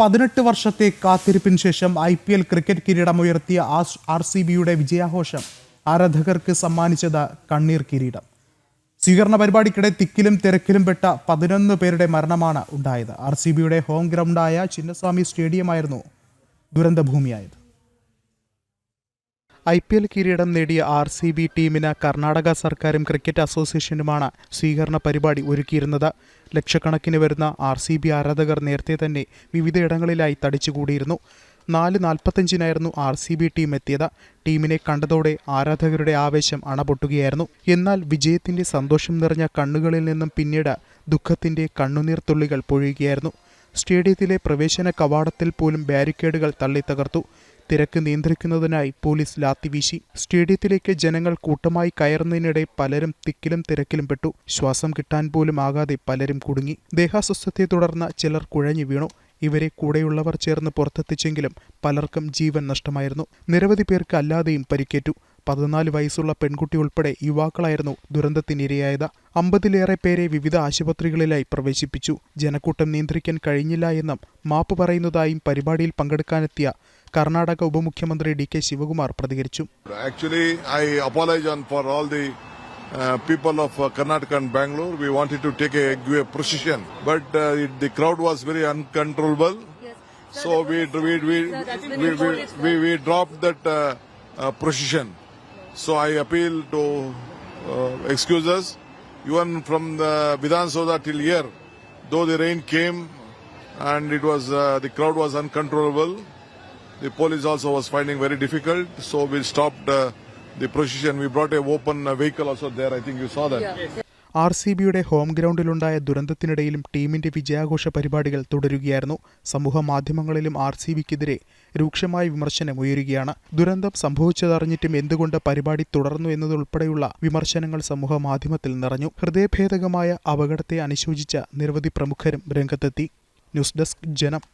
പതിനെട്ട് വർഷത്തെ കാത്തിരിപ്പിന് ശേഷം ഐ പി എൽ ക്രിക്കറ്റ് കിരീടമുയർത്തിയ ആർ സി ബിയുടെ വിജയാഘോഷം ആരാധകർക്ക് സമ്മാനിച്ചത് കണ്ണീർ കിരീടം. സ്വീകരണ പരിപാടിക്കിടെ തിക്കിലും തിരക്കിലും പെട്ട പതിനൊന്ന് പേരുടെ മരണമാണ് ഉണ്ടായത്. ആർ സി ബിയുടെ ഹോം ഗ്രൗണ്ടായ ചിന്നസ്വാമി സ്റ്റേഡിയമായിരുന്നു ദുരന്തഭൂമിയായത്. ഐ പി എൽ കിരീടം നേടിയ ആർ സി ബി ടീമിന് കർണാടക സർക്കാരും ക്രിക്കറ്റ് അസോസിയേഷനുമാണ് സ്വീകരണ പരിപാടി ഒരുക്കിയിരുന്നത്. ലക്ഷക്കണക്കിന് വരുന്ന ആർ സി ബി ആരാധകർ നേരത്തെ തന്നെ വിവിധയിടങ്ങളിലായി തടിച്ചുകൂടിയിരുന്നു. നാല് നാൽപ്പത്തഞ്ചിനായിരുന്നു ആർ സി ബി ടീം എത്തിയത്. ടീമിനെ കണ്ടതോടെ ആരാധകരുടെ ആവേശം അണപൊട്ടുകയായിരുന്നു. എന്നാൽ വിജയത്തിന്റെ സന്തോഷം നിറഞ്ഞ കണ്ണുകളിൽ നിന്നും പിന്നീട് ദുഃഖത്തിന്റെ കണ്ണുനീർത്തുള്ളികൾ പൊഴിയുകയായിരുന്നു. സ്റ്റേഡിയത്തിലെ പ്രവേശന കവാടത്തിൽ പോലും ബാരിക്കേഡുകൾ തള്ളിത്തകർത്തു. തിരക്ക് നിയന്ത്രിക്കുന്നതിനായി പോലീസ് ലാത്തിവീശി സ്റ്റേഡിയത്തിലേക്ക് ജനങ്ങൾ കൂട്ടമായി കയറുന്നതിനിടെ പലരും തിക്കിലും തിരക്കിലും പെട്ടു. ശ്വാസം കിട്ടാൻ പോലും ആകാതെ പലരും കുടുങ്ങി. ദേഹാസ്വസ്ഥത്തെ തുടർന്ന് ചിലർ കുഴഞ്ഞു വീണു. ഇവരെ കൂടെയുള്ളവർ ചേർന്ന് പുറത്തെത്തിച്ചെങ്കിലും പലർക്കും ജീവൻ നഷ്ടമായിരുന്നു. നിരവധി പേർക്ക് അല്ലാതെയും പരിക്കേറ്റു. പതിനാല് വയസ്സുള്ള പെൺകുട്ടി ഉൾപ്പെടെ യുവാക്കളായിരുന്നു ദുരന്തത്തിനിരയായത്. അമ്പതിലേറെ പേരെ വിവിധ ആശുപത്രികളിലായി പ്രവേശിപ്പിച്ചു. ജനക്കൂട്ടം നിയന്ത്രിക്കാൻ കഴിഞ്ഞില്ല എന്നും മാപ്പ് പറയുന്നതായും പരിപാടിയിൽ പങ്കെടുക്കാനെത്തിയ കർണാടക ഉപമുഖ്യമന്ത്രി ഡി കെ ശിവകുമാർ പ്രതികരിച്ചു Actually, I apologize on for all the uh, people of uh, Karnataka and Bangalore. We wanted to take a give a procession, but uh, it, the crowd was very uncontrollable. So we we we Sir, that's been we, we, reported, sir. we, we dropped that uh, uh, procession. So I appeal to uh, excuse us, even from the Vidhan Soda till here, though the rain came and it was uh, the crowd was uncontrollable. The police also was finding very difficult, so we stopped uh, the procession. We brought a open uh, vehicle also there. I think you saw that. Yeah. R C ബിയുടെ home ഗ്രൗണ്ടിലുണ്ടായ ദുരന്തത്തിനിടയിലും ടീമിന്റെ വിജയാഘോഷ പരിപാടികൾ തുടരുകയായിരുന്നു സമൂഹ മാധ്യമങ്ങളിലും R C ബിക്കെതിരെ രൂക്ഷമായ വിമർശനം ഉയരുകയാണ് ദുരന്തം സംഭവിച്ചതറിഞ്ഞിട്ടും എന്തുകൊണ്ട് പരിപാടി തുടർന്നു എന്നതുൾപ്പെടെയുള്ള വിമർശനങ്ങൾ സമൂഹ മാധ്യമത്തിൽ നിറഞ്ഞു ഹൃദയഭേദകമായ അപകടത്തെ അനുശോചിച്ച നിരവധി പ്രമുഖരും രംഗത്തെത്തി ന്യൂസ് ഡെസ്ക് ജനം